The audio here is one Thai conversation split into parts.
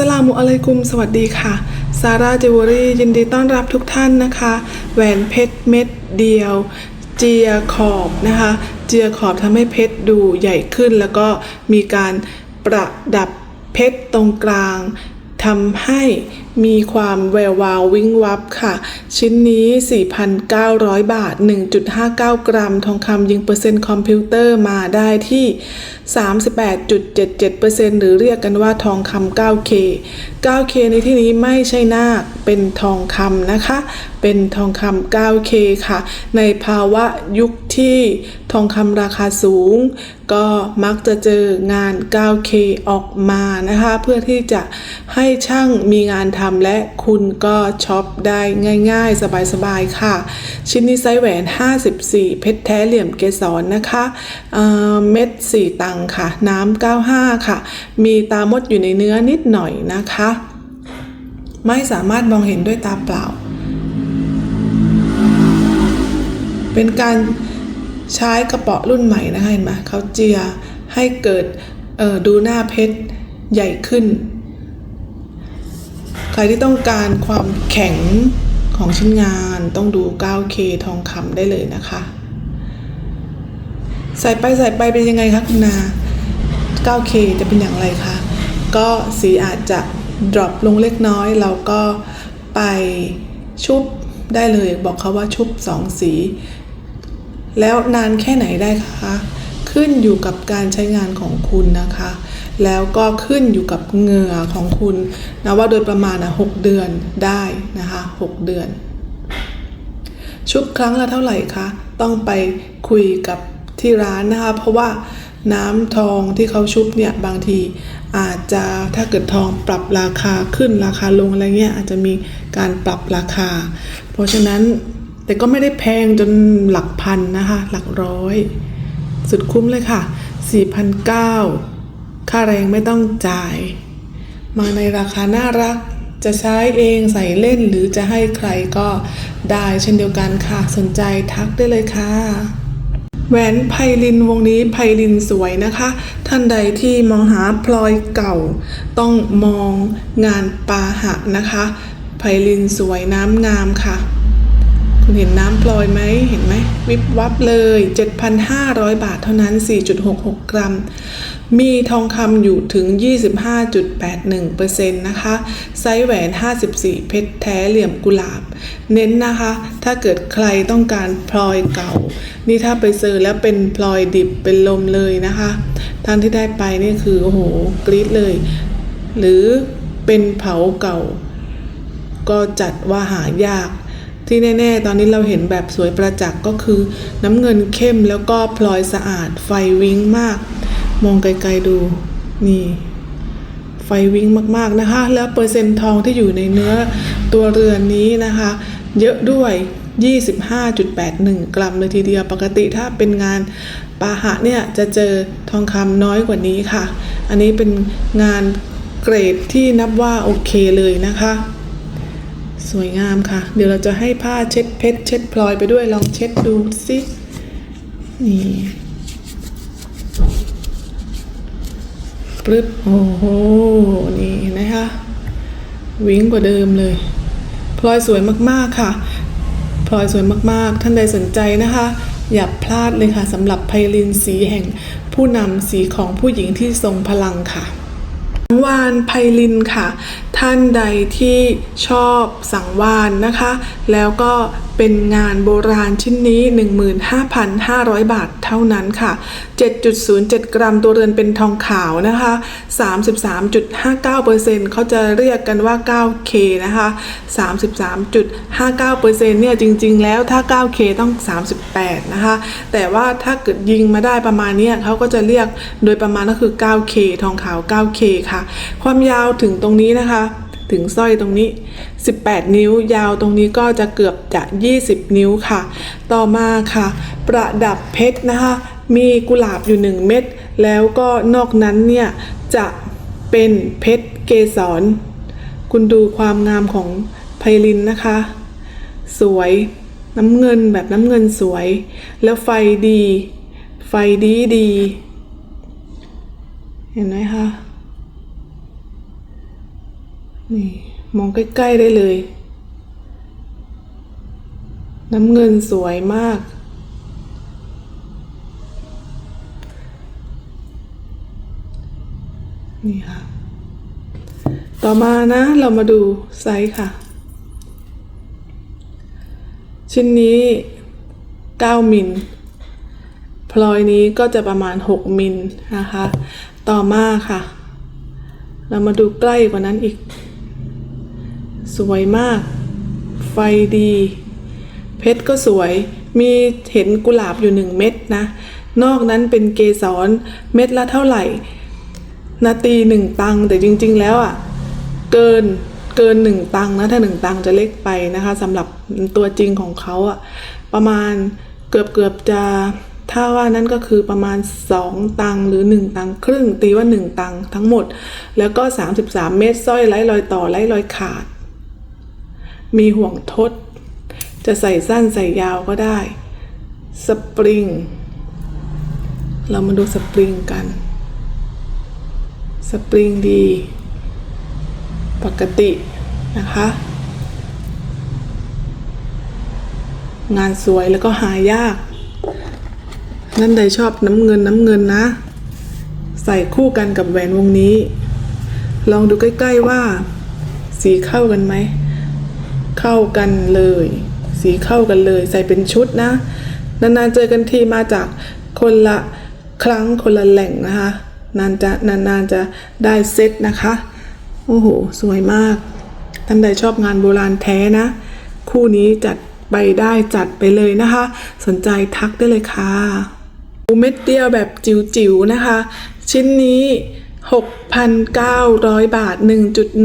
สลามุอะลัยกุม สวัสดีค่ะ ซาร่าจิวเวอรี่ยินดีต้อนรับทุกท่านนะคะ แหวนเพชรเม็ดเดียว เจียขอบนะคะ เจียขอบทำให้เพชรดูใหญ่ขึ้น แล้วก็มีการประดับเพชรตรงกลางทำให้ มีความแวววาววิ้งวับค่ะ ชิ้นนี้ 4,900 บาท 1.59 กรัม ทองคำยิงเปอร์เซ็นต์คอมพิวเตอร์มาได้ที่ 38.77%หรือเรียกกันว่าทองคำ 9K 9K ในที่นี้ไม่ใช่นาค เป็นทองคำนะคะ เป็นทองคำ 9K ค่ะ ในภาวะยุคที่ทองคำราคาสูง ก็มักจะเจองาน 9K ออกมานะคะ เพื่อที่จะให้ช่างมีงานททำและคุณก็ช็อปได้ง่ายๆ สบายๆ ค่ะ ชิ้นนี้ไซส์แหวน 54 เพชรแท้เหลี่ยมเกสรนะคะเเม็ด 4 ตังค่ะ น้ำ 95 ค่ะ มีตามดอยู่ในเนื้อนิดหน่อยนะคะ ไม่สามารถมองเห็นด้วยตาเปล่า เป็นการใช้กระเป๋ารุ่นใหม่นะคะเห็นไหมเขาเจียให้เกิดดูหน้าเพชรใหญ่ขึ้น รที่ต้องการความแข็งของชิ้นงานต้องดู 9K ทองคำได้เลยนะคะ ใส่ไปใส่ไปเป็นยังไงคะคุณนา 9K จะเป็นอย่างไรคะ ก็สีอาจจะ drop ลงเล็กน้อย เราก็ไปชุบได้เลย บอกเขาว่าชุบสองสี แล้วนานแค่ไหนได้คะ ขึ้นอยู่กับการใช้งานของคุณนะคะ แล้วก็ขึ้นอยู่กับเหงื่อของคุณนะว่าโดยประมาณนะหกเดือนได้นะคะหกเดือน ชุบครั้งละเท่าไหร่คะต้องไปคุยกับที่ร้านนะคะ เพราะว่าน้ำทองที่เขาชุบเนี่ยบางทีอาจจะถ้าเกิดทองปรับราคาขึ้นราคาลงอะไรเงี้ยอาจจะมีการปรับราคา เพราะฉะนั้นแต่ก็ไม่ได้แพงจนหลักพันนะคะ หลักร้อย สุดคุ้มเลยค่ะ 4,900 ค่าแรงไม่ต้องจ่าย มาในราคาน่ารัก จะใช้เองใส่เล่นหรือจะให้ใครก็ได้เช่นเดียวกันค่ะ สนใจทักได้เลยค่ะแหวนไพลินวงนี้ไพลินสวยนะคะ ท่านใดที่มองหาพลอยเก่า ต้องมองงานปาหะนะคะ ไพลินสวยน้ำงามค่ะ คุณเห็นน้ำพลอยไหมเห็นไหมวิบวับเลย 7,500 บาทเท่านั้น 4.66 กรัม มีทองคำอยู่ถึง 25.81%นะคะ ไซส์แหวน 54 เพชรแท้เหลี่ยมกุหลาบ เน้นนะคะ ถ้าเกิดใครต้องการพลอยเก่า นี่ถ้าไปซื้อแล้วเป็นพลอยดิบเป็นลมเลยนะคะท่านที่ได้ไปนี่คือ โอ้โห กรี๊ดเลย หรือเป็นเผาเก่า ก็จัดว่าหายาก ที่แน่ ๆ ตอนนี้เราเห็นแบบสวยประจักษ์ก็คือ น้ำเงินเข้มแล้วก็พลอยสะอาด ไฟวิ้งมาก มองไกลๆดูนี่ไฟวิ้งมากๆนะคะ แล้วเปอร์เซ็นต์ทองที่อยู่ในเนื้อตัวเรือนนี้นะคะ เยอะด้วย 25.81 กรัมเลยทีเดียวปกติถ้าเป็นงานปาหะเนี่ยจะเจอทองคำน้อยกว่านี้ค่ะ อันนี้เป็นงานเกรดที่นับว่าโอเคเลยนะคะ สวยงามค่ะ เดี๋ยวเราจะให้ผ้าเช็ดเพชรเช็ดพลอยไปด้วยลองเช็ดดูสินี่ปรึ๊บโอ้โหนี่นะคะวิ่งกว่าเดิมเลย พลอยสวยมากๆค่ะ พลอยสวยมากๆ ท่านใดสนใจนะคะ อย่าพลาดเลยค่ะสำหรับไพลินสีแห่งผู้นำสีของผู้หญิงที่ทรงพลังค่ะ วานไพลินค่ะ ท่านใดที่ชอบสังวานนะคะ แล้วก็เป็นงานโบราณชิ้นนี้ 15,500 บาทเท่านั้นค่ะ 7.07 กรัมตัวเรือนเป็นทองขาวนะคะ 33.59%เขาจะเรียกกันว่า 9K นะคะ 33.59%เนี่ยจริงๆ แล้วถ้า 9K ต้อง 38 นะคะ แต่ว่าถ้าเกิดยิงมาได้ประมาณนี้เขาก็จะเรียกโดยประมาณก็คือ 9K ทองขาว 9K ค่ะ ความยาวถึงตรงนี้นะคะ ถึงสร้อยตรงนี้ 18 นิ้วยาวตรงนี้ก็จะเกือบจะ 20 นิ้วค่ะ ต่อมาค่ะ ประดับเพชรนะคะ มีกุหลาบอยู่ 1 เม็ดแล้วก็นอกนั้นเนี่ย จะเป็นเพชรเกสร คุณดูความงามของไพลินนะคะ สวยน้ำเงินแบบน้ำเงินสวย แล้วไฟดี ไฟดีดี เห็นไหมคะ นี่มองใกล้ ๆ ได้เลย น้ำเงินสวยมาก นี่ค่ะ ต่อมานะเรามาดูไซส์ค่ะ ชิ้นนี้ 9 มิลพลอยนี้ก็จะประมาณ 6 มิลนะคะ ต่อมาค่ะ เรามาดูใกล้กว่านั้นอีก สวยมาก ไฟดี เพชรก็สวย มีเห็นกุหลาบอยู่หนึ่งเม็ดนะ นอกนั้นเป็นเกสรเม็ดละเท่าไหร่ นาตีหนึ่งตังแต่จริง ๆ แล้วอะ เกินเกินหนึ่งตังนะถ้าหนึ่งตังจะเล็กไปนะคะสำหรับตัวจริงของเขาอะ ประมาณเกือบเกือบจะถ้าว่านั้นก็คือประมาณ 2 ตังหรือ 1 ตังครึ่งตีว่า 1 ตังทั้งหมด แล้วก็ 33 เม็ดสร้อยไร้รอยต่อไร้รอยขาด มีห่วงทด จะใส่สั้นใส่ยาวก็ได้ สปริง เรามาดูสปริงกัน สปริงดี ปกตินะคะ งานสวยแล้วก็หายาก นั่นใดชอบน้ำเงินน้ำเงินนะ ใส่คู่กันกับแหวนวงนี้ ลองดูใกล้ ๆว่า สีเข้ากันไหม เข้ากันเลย สีเข้ากันเลย ใส่เป็นชุดนะ นานๆเจอกันทีมาจากคนละครั้งคนละแหล่งนะคะนานจะนานๆจะได้เซตนะคะ โอ้โห สวยมากท่านใดชอบงานโบราณแท้นะ คู่นี้จัดไปได้จัดไปเลยนะคะ สนใจทักได้เลยค่ะปูเม็ดเดียวแบบจิ๋วๆนะคะ ชิ้นนี้ 6,900 บาท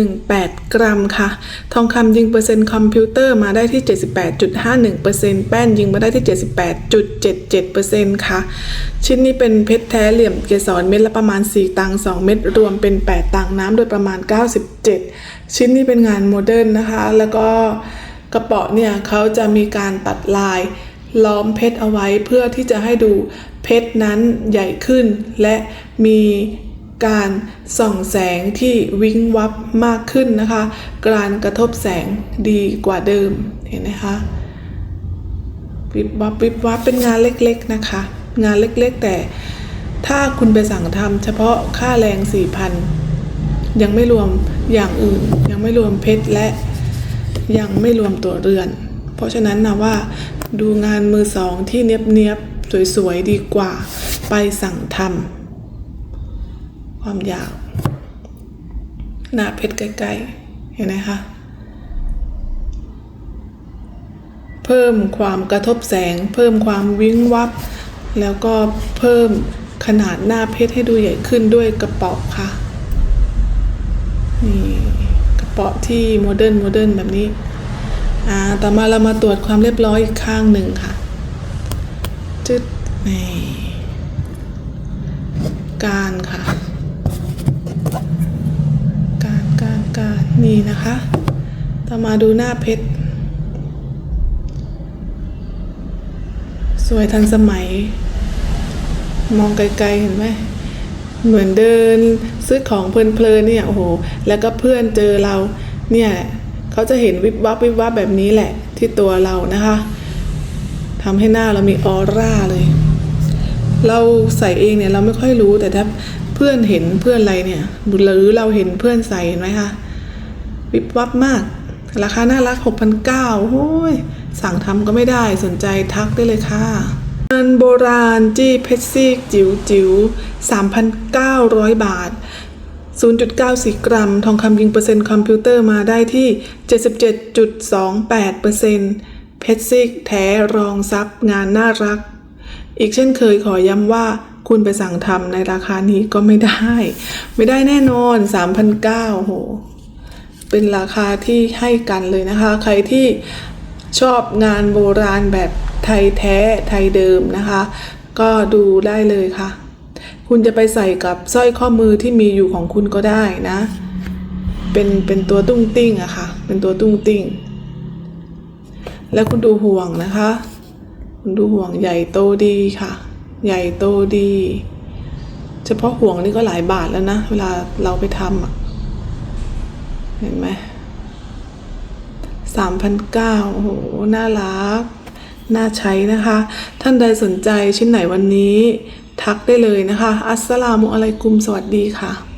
1.18 กรัมค่ะ ทองคำยิงเปอร์เซ็นต์คอมพิวเตอร์มาได้ที่ 78.51%แป้นยิงมาได้ที่ 78.77%ค่ะ ชิ้นนี้เป็นเพชรแท้เหลี่ยมเกสรเม็ดละประมาณ 4 ตังค์2เม็ดรวมเป็น 8 ตังค์น้ำโดยประมาณ 97 ชิ้นนี้เป็นงานโมเดิร์นนะคะ แล้วก็กระเป๋าเนี่ยเขาจะมีการตัดลายล้อมเพชรเอาไว้เพื่อที่จะให้ดูเพชรนั้นใหญ่ขึ้นและมี การส่องแสงที่วิงวับมากขึ้นนะคะ การกระทบแสงดีกว่าเดิมเห็นไหมคะวิบวับวิบวับเป็นงานเล็กๆนะคะ งานเล็กๆ แต่ถ้าคุณไปสั่งทำเฉพาะค่าแรง4,000ยังไม่รวมอย่างอื่น ยังไม่รวมเพชรและยังไม่รวมตัวเรือน เพราะฉะนั้นนะว่าดูงานมือสองที่เนียบๆสวยๆดีกว่าไปสั่งทำ ความยาว หน้าเพชรใกล้ๆเห็นไหมคะ เพิ่มความกระทบแสง เพิ่มความวิ้งวับ แล้วก็เพิ่มขนาดหน้าเพชรให้ดูใหญ่ขึ้นด้วยกระเป๋าค่ะ นี่กระเป๋าที่โมเดิร์นโมเดิร์นแบบนี้ อ่า ต่อมาเรามาตรวจความเรียบร้อยอีกข้างหนึ่งค่ะ จึ๊ดนี่การค่ะ การการการ นี่นะคะต่อมาดูหน้าเพชร สวยทันสมัย มองไกลๆเห็นไหม เหมือนเดินซื้อของเพลินๆเนี่ยโอ้โห แล้วก็เพื่อนเจอเราเนี่ยเขาจะเห็นวิบวับวิบวับแบบนี้แหละที่ตัวเรานะคะทำให้หน้าเรามีออร่าเลย เราใส่เองเนี่ยเราไม่ค่อยรู้แต่ถ้าเพื่อนเห็นเพื่อนอะไรเนี่ยหรือเราเห็นเพื่อนใส่เห็นไหมคะ วิบวับมาก ราคาน่ารัก 6,900โอ้ย สั่งทำก็ไม่ได้สนใจทักได้เลยค่ะเงานโบราณจี้เพชรซีกจิ๋วจิ๋ว3,900 บาท 0.94 กรัม ทองคำยิงเปอร์เซ็นต์คอมพิวเตอร์มาได้ที่ 77.28%เพชรซีกแท้รองซับงานน่ารัก อีกเช่นเคยขอย้ำว่าคุณไปสั่งทำในราคานี้ก็ไม่ได้ ไม่ได้แน่นอน 3,900โห เป็นราคาที่ให้กันเลยนะคะ ใครที่ชอบงานโบราณแบบไทยแท้ไทยเดิมนะคะ ก็ดูได้เลยค่ะ คุณจะไปใส่กับสร้อยข้อมือที่มีอยู่ของคุณก็ได้นะ เป็นเป็นตัวตุ้งติ้งอะค่ะ เป็นตัวตุ้งติ้ง แล้วคุณดูห่วงนะคะ คุณดูห่วงใหญ่โตดีค่ะ ใหญ่โตดี เฉพาะห่วงนี่ก็หลายบาทแล้วนะ เวลาเราไปทำอะ เห็นไหมสามพันเก้าโห น่ารัก น่าใช้นะคะ ท่านใดสนใจชิ้นไหนวันนี้ ทักได้เลยนะคะ อัสสลามุอะลัยกุม สวัสดีค่ะ